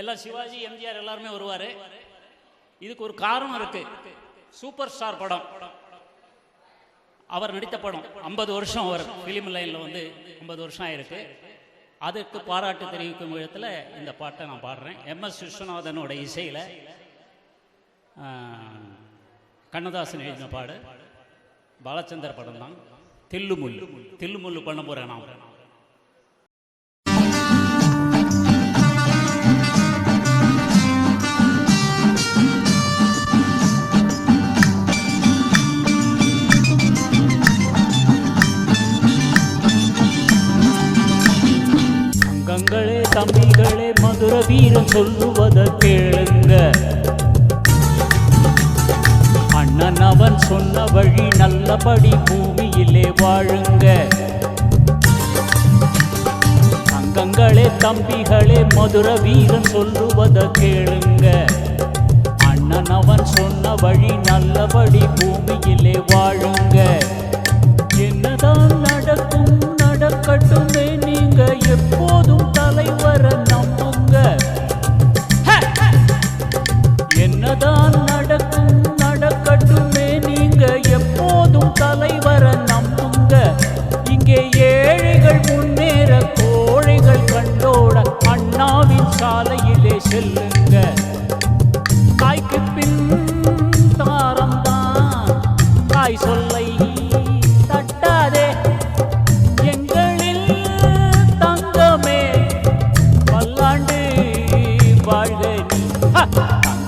எல்லாம் சிவாஜி எம்ஜிஆர் எல்லாருமே வருவார். இதுக்கு ஒரு காரணம் இருக்கு. சூப்பர் ஸ்டார் படம். அவர் நடித்த படம் ஐம்பது வருஷம் அவர் ஃபிலிம் லைனில் வந்து ஐம்பது வருஷம் ஆயிருக்கு. அதுக்கு பாராட்டு தெரிவிக்கும் விதத்தில் இந்த பாட்டை நான் பாடுறேன். எம்எஸ் விஸ்வநாதனோட இசையில் கண்ணதாசன் எழுதின பாடு. பாலச்சந்தர் படம் தான் தில்லுமுல்லு. தில்லுமுல்லு பண்ண போகிறேன் நான். சுர மதுர வீரன் சொல்லுவத கேளுங்க. அண்ணன் அவன் சொன்ன வழி நல்லபடி பூமியிலே வாழுங்க. அங்கங்களே தம்பிகளே மதுர வீரன் சொல்லுவத கேளுங்க. அண்ணன் அவன் சொன்ன வழி நல்லபடி பூமியிலே வாழுங்க. இங்கே ஏழைகள் முன்னேற கோழைகள் கண்டோட அண்ணாவின் சாலையிலே செல்லுங்க. தாய்க்கு பின் தாரம் தான் தாய் சொல்லை தட்டாதே. எங்களில் தங்கமே. பல்லாண்டு வாழ்க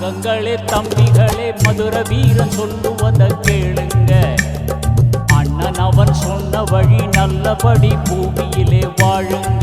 தங்கங்களே தம்பிகளே மதுர வீரன் சொல்லுவத கேளுங்க. நல்லபடி பூமியிலே வாழுங்கள்.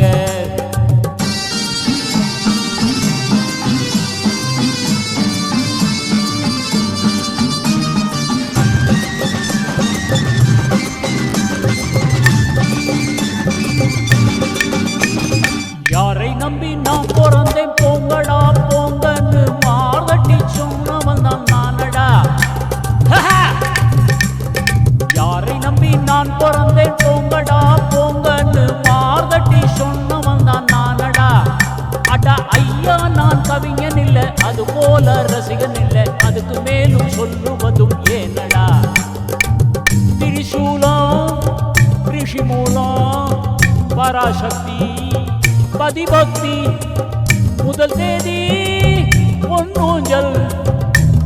அது போல ரசிகன் இல்லை அதுக்கு மேலும் சொல்லுவதும் ஏனடா திரிசூலம் ரிஷிமூலம் பராசக்தி பதிபக்தி முதல் தேதி பொன்னூஞ்சல்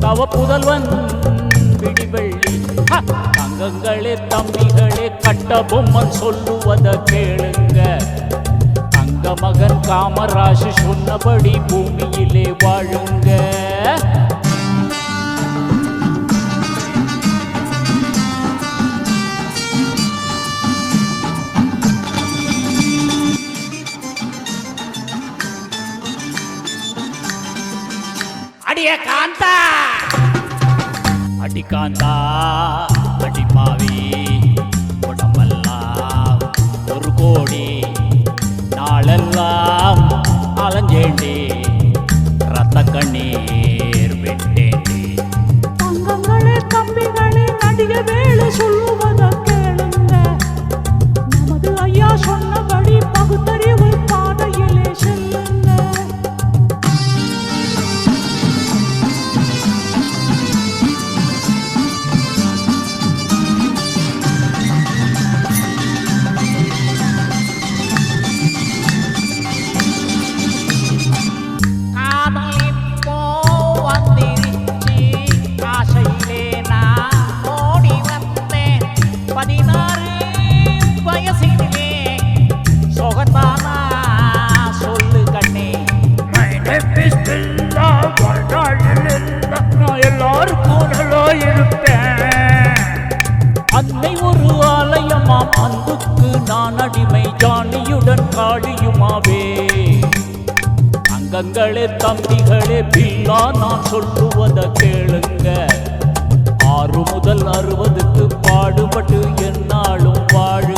தவ புதல்வன் விடிவெள்ளி ஹ! தங்கங்களே தம்பிகளே கட்ட பொம்மன் சொல்லுவத கேளுங்க காமராஜ் சொன்னபடி பூமியிலே வாழுங்க. அடிய காந்தா. அடி காந்தா அடி மாவி শুনব தங்களே தம்பிகளே பில்லா நான் சொல்லுவத கேளுங்க. ஆறு முதல் அறுபதுக்கு பாடுபட்டு என்னாலும் பாடு